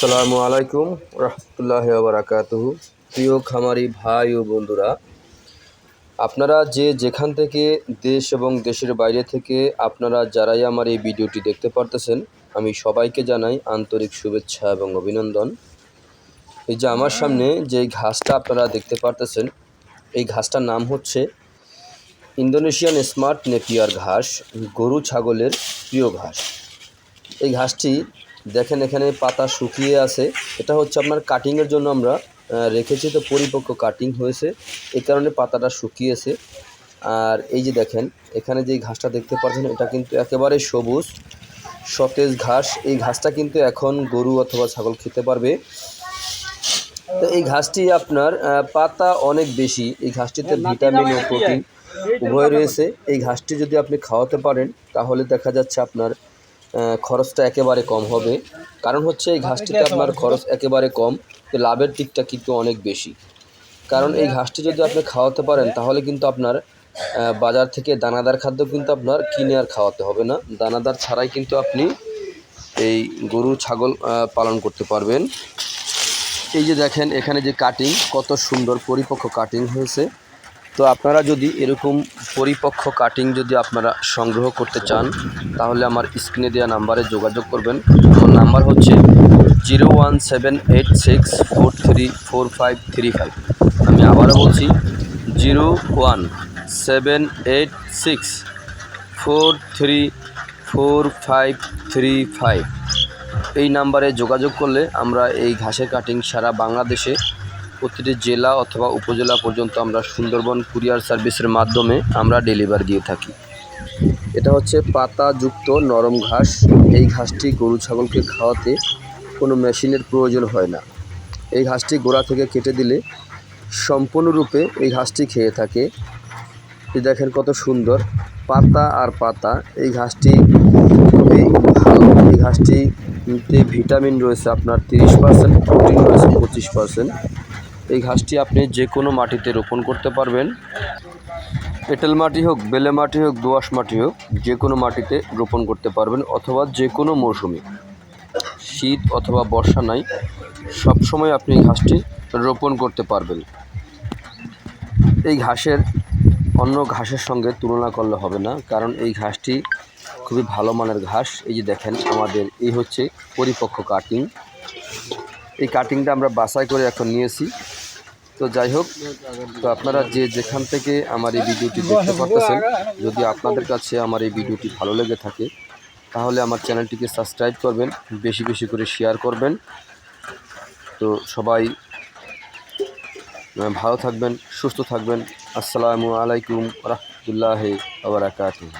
আসসালামু আলাইকুম রহমতুল্লাহ বারাকাতুহু। প্রিয় খামারি ভাই ও বন্ধুরা, আপনারা যে যেখান থেকে দেশ এবং দেশের বাইরে থেকে আপনারা যারাই আমার এই ভিডিওটি দেখতে পারতেছেন, আমি সবাইকে জানাই আন্তরিক শুভেচ্ছা এবং অভিনন্দন। এই যে আমার সামনে যে ঘাসটা আপনারা দেখতে পারতেছেন, এই ঘাসটার নাম হচ্ছে ইন্দোনেশিয়ান স্মার্ট নেপিয়ার ঘাস, গরু ছাগলের প্রিয় ঘাস। এই ঘাসটি দেখেন এখানে পাতা শুকিয়ে আছে। এটা হচ্ছে আপনার কাটিংয়ের জন্য আমরা রেখেছি। তো পরিপক্ক কাটিং হয়েছে। এই কারণে পাতাটা শুকিয়েছে। আর এই যে দেখেন এখানে যে ঘাসটা দেখতে পাচ্ছেন এটা কিন্তু একেবারে সবুজ সতেজ ঘাস। এই ঘাসটা কিন্তু এখন গরু অথবা ছাগল খেতে পারবে। তো এই ঘাসটি আপনার পাতা অনেক বেশি। এই ঘাসটিতে ভিটামিন ও প্রোটিন উভয় রয়েছে। এই ঘাসটি যদি আপনি খাওয়াতে পারেন তাহলে দেখা যাচ্ছে আপনার খরচটা একেবারে কম হবে। কারণ হচ্ছে এই ঘাসটিতে আপনার খরচ একেবারে কম তো লাভের দিকটা কিন্তু অনেক বেশি। কারণ এই ঘাসটি যদি আপনি খাওয়াতে পারেন তাহলে কিন্তু আপনার বাজার থেকে দানাদার খাদ্য কিন্তু আপনার কিনে আর খাওয়াতে হবে না। দানাদার ছাড়াই কিন্তু আপনি এই গরু ছাগল পালন করতে পারবেন। এই যে দেখেন এখানে যে কাটিং কত সুন্দর পরিপক্ক কাটিং হয়েছে। তো আপনারা যদি এরকম পরিপক্ক কাটিং যদি আপনারা সংগ্রহ করতে চান, তাহলে আমার স্ক্রিনে দেওয়া নাম্বারে যোগাযোগ করবেন। আমার নাম্বার হচ্ছে zero one seven eight six four three four five three five আমি আবারও বলছি zero one seven eight six four three four five three five এই নাম্বারে যোগাযোগ করলে আমরা এই ঘাসের কাটিং সারা বাংলাদেশে প্রতিটি জেলা অথবা উপজেলা পর্যন্ত আমরা সুন্দরবন কুরিয়ার সার্ভিসের মাধ্যমে আমরা ডেলিভার দিয়ে থাকি। এটা হচ্ছে পাতাযুক্ত নরম ঘাস। এই ঘাসটি গরু ছাগলকে খাওয়াতে কোনো মেশিনের প্রয়োজন হয় না। এই ঘাসটি গোড়া থেকে কেটে দিলে সম্পূর্ণরূপে এই ঘাসটি খেয়ে থাকে। এই দেখেন কত সুন্দর পাতা আর পাতা। এই ঘাসটি খুবই ভালো। এই ঘাসটিতে ভিটামিন রয়েছে আপনার তিরিশ পার্সেন্ট, প্রোটিন রয়েছে পঁচিশ পার্সেন্ট। এই ঘাসটি আপনি যে কোনো মাটিতে রোপণ করতে পারবেন। এঁটেল মাটি হোক, বেলে মাটি হোক, দোআঁশ মাটি হোক, যে কোনো মাটিতে রোপণ করতে পারবেন অথবা যে কোনো মৌসুমে। শীত অথবা বর্ষা নাই সবসময় আপনি এই ঘাসটি রোপণ করতে পারবেন। এই ঘাসের অন্য ঘাসের সঙ্গে তুলনা করলে হবে না, কারণ এই ঘাসটি খুবই ভালো মানের ঘাস। এই যে দেখেন, আমাদের এই হচ্ছে পরিপক্ক কাটিং এই কাটিংটা আমরা বাছাই করে এখন নিয়েছি। তো যাই হোক, তো আপনারা যে যেখান থেকে আমার এই ভিডিওটি দেখতে পারতেছেন, যদি আপনাদের কাছে আমার এই ভিডিওটি ভালো লেগে থাকে, তাহলে আমার চ্যানেলটিকে সাবস্ক্রাইব করবেন, বেশি বেশি করে শেয়ার করবেন। তো সবাই, ভালো থাকবেন, সুস্থ থাকবেন। আসসালামু আলাইকুম রহমতুল্লাহ আবরাকাতুহ